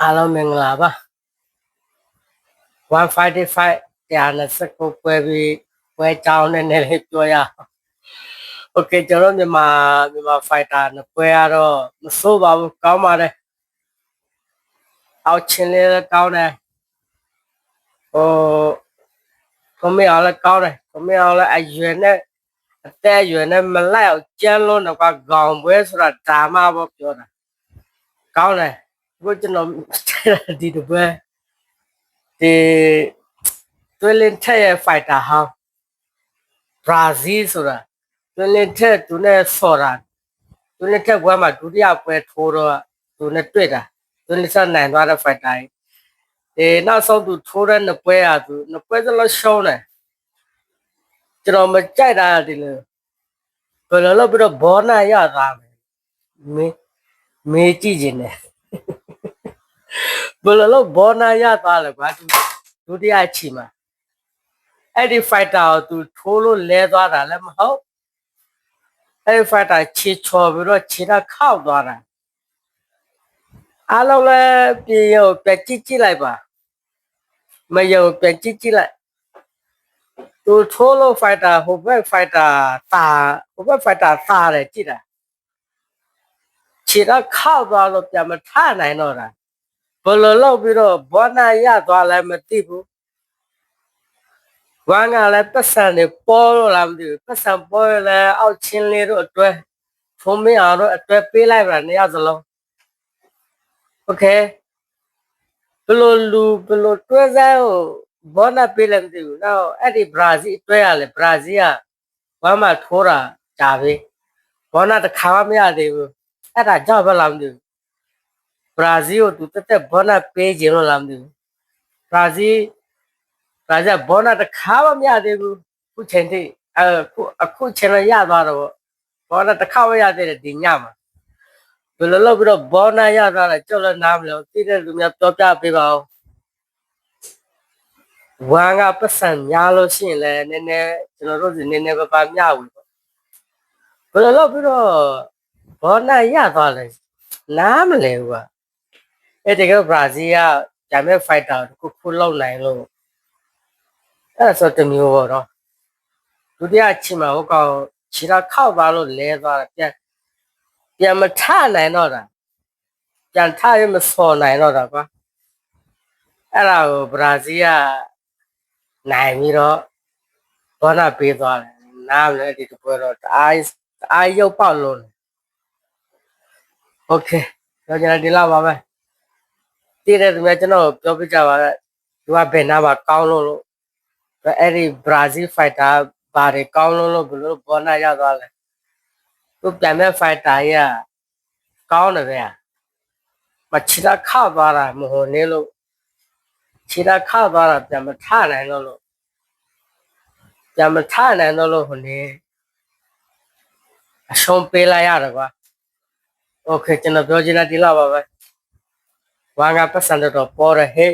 အားလုံးမင်္ဂလာပါ155တရားနဲ့စကုတ်ပွဲပြီးပွဲကြောင်းနဲ့လည်းပြောရအောင်โอเคကျွန်တော်မြန်မာမြန်မာဖိုက်တာနဲ့ပွဲရတော့မစိုးပါဘူးကောင်းပါတယ်အောက်ချင်းလေးလည်းကောင်းတယ်ဟိုကိုမေအောင်လည်းကောင်းတယ်ကိုမေအောင်လည်းအရွယ်နဲ့အသက်အရွယ်နဲ့မလိုက်အောင်ကျန်းလုံးတော့ကခေါင်ပွဲဆိုတာဒါမှပေါ့ပြောတာကောင်းတယ် ဘုကျွန်တော်ဒီတပွဲဒီတွဲလင်းထက်ရဲ့ဖိုက်တာဟောင်းဘရာဇီးဆိုတာတွဲလင်းထက်သူနဲ့ဆော်တာတွဲလင်းထက်ဘွဲမှာဒုတိယပွဲထိုးတော့သူနဲ့တွေ့တာတွဲလင်းဆက်နိုင်သွားတဲ့ဖိုက်တာဒီနောက်ဆုံးသူထိုးတဲ့နှစ်ပွဲอ่ะသူနှစ်ပွဲစလုံးရှုံးတယ်ကျွန်တော်မကြိုက်တာဒီလိုဘယ်လိုလုပ်ပြီးတော့ဘောနာရသွားမယ်မေးမေးကြည့်ခြင်းနဲ့ ဘယ်လိုလုပ်ဘောနာရသွားလဲကွာသူဒုတိယအချိန်မှာအဲ့ဒီ fighter ကိုသူထိုးလို့လဲသွားတာလည်းမဟုတ်အဲ့ဒီ fighter ခြေချော်ပြီးတော့ခြေတော့ခောက်သွားတာအားလုံးလည်းပြင်ရုပ်ပြကြည့်ကြည့်လိုက်ပါမယုံပြကြည့်ကြည့်လိုက်သူထိုးလို့ fighter ဟိုဘက် fighter တာဟိုဘက် fighter တာတယ်ကြည့်တာခြေတော့ခောက်သွားလို့ပြန်မထနိုင်တော့တာ ဘယ်လိုလုပ်ပြီးတော့ဘောနာရသွားလဲမသိဘူးဝမ်းကလည်းပတ်စံနေပေါ်လို့လားမသိဘူးပတ်စံပေါ်ရလဲအောက်ချင်းလေးတို့အတွဲဖုံးမင်းအောင်တို့အတွဲပေးလိုက်ပါနေရစလုံးโอเคဘယ်လိုလူဘယ်လိုတွဲစားကိုဘောနာပေးလည်းမသိဘူးနောက်အဲ့ဒီဘရာဇီးတွဲရလဲဘရာဇီးကဝမ်းမထိုးတာကြာပြီဘောနာတစ်ခါမှမရသေးဘူးအဲ့ဒါကြောက်ပဲလားမသိဘူး ဘရာဇီးကိုသူတက်တက်ဘောနာပေးခြင်းလို့လားမသိဘူးဘရာဇီးဘရာဇီးကဘောနာတစ်ခါမှမရသေးဘူးခုချိန်ထိအခုအခုချိန်တော့ရသွားတော့ဘောနာတစ်ခါမှရသေးတယ်ဒီညမှာဘယ်လိုလုပ်ပြီးတော့ဘောနာရသွားလဲကြောက်လည်းနားမလို့သိတဲ့လူများပြောပြပေးပါဦးဝမ်းကပတ်စံများလို့ရှိရင်လည်းနည်းနည်းကျွန်တော်တို့စီနည်းနည်းပါးပါးမျှဝေပေါ့ဘယ်လိုလုပ်ပြီးတော့ဘောနာရသွားလဲနားမလဲဘူးက အဲတကယ်ဘရာဇီးကဂျာမက်ဖိုက်တာတခုခုလောက်နိုင်လို့အဲ့ဒါဆိုတမျိုးပေါ့နော်ဒုတိယချီမှာဟိုကောင်ခြေတော်ခောက်သွားလို့လဲသွားတာပြန်ပြန်မထနိုင်တော့တာပြန်ထရမစော်နိုင်တော့တာကွာအဲ့ဒါကိုဘရာဇီးကနိုင်ပြီးတော့ဘောနာပေးသွားတယ်နားလည်းဒီတပွဲတော့တအားတအားရုပ်ပေါက်လုံး OK，了解了，你拉吧呗。 တည်တဲ့သူများကျွန်တော်ပြောပြကြပါကသူကဘယ်နာမှာကောင်းလို့လို့အဲ့ဒီဘရာဇီးဖိုက်တာဘာတွေကောင်းလို့လို့ဘယ်လိုဘောနာရသွားလဲသူပြန်မဲ့ဖိုက်တာကြီးကကောင်းတယ်ဗျာမချစ်တာခါသွားတာမဟုတ်နေလို့ခြေတာခါသွားတာပြန်မထနိုင်တော့လို့ပြန်မထနိုင်တော့လို့ဟိုနေအရှုံးပေးလိုက်ရတယ်ကွာโอเคကျွန်တော်ပြောချင်တာဒီလောက်ပါပဲ ဝါငါပတ်စံတော့ပေါ်ရဟဲ့